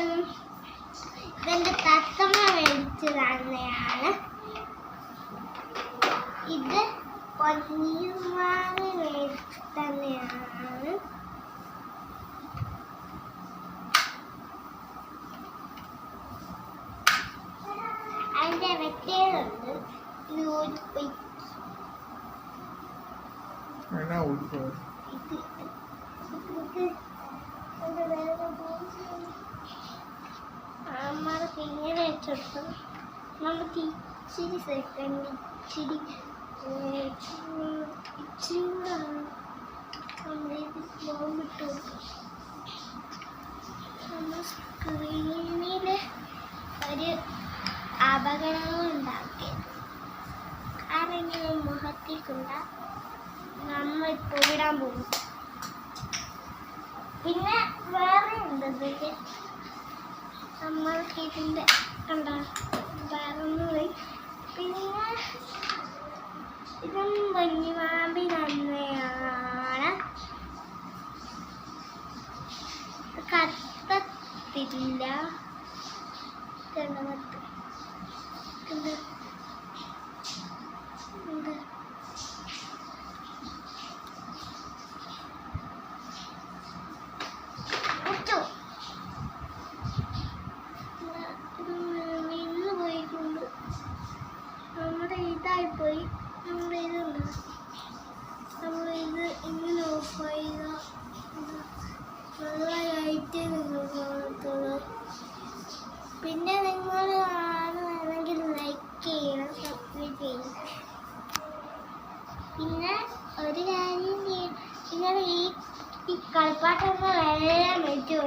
ഉം, ഇതെന്റെ തത്തമ്മ മേടിച്ചു തന്നെയാണ് ഇത് പൊന്നിമാവ് മേടിച്ചു തന്നെയാണ് വെട്ടേലുണ്ട് ഇത് ഇത് ഇത് ഇത് ഇത് ഇത് ഇത് വേറെ അമ്മയ്ക്ക് വെച്ചെടുത്തു നമുക്ക് ഇച്ചിരി സെക്കൻഡ് ഇച്ചിരി ഇച്ചിരി കൂടെ നമ്മളിത് ബോംബിട്ട് കൊടുക്കും. നമ്മൾ സ്ക്രീനിൽ ഒരു അപകടങ്ങൾ ഉണ്ടാക്കി. ആരെങ്കിലും മുഖത്തേക്കുണ്ട കൊണ്ട നമ്മൾ ഇപ്പോൾ വിടാൻ പോകും പിന്നെ വേറെ ഉണ്ട് നമ്മൾക്ക് ഇതിന്റെ ഇതും കുഞ്ഞുമാമ്പി തന്നെയാണ്. കത്തത്തില്ല. കണ്ട പിന്നെ നിങ്ങൾ ആണെങ്കിൽ ലൈക്ക് ചെയ്യണം സബ്സ്ക്രൈബ് ചെയ്യണം. പിന്നെ ഒരു കാര്യം ചെയ്യണം നിങ്ങൾ ഈ കളിപ്പാട്ടങ്ങൾ എല്ലാം വെച്ചു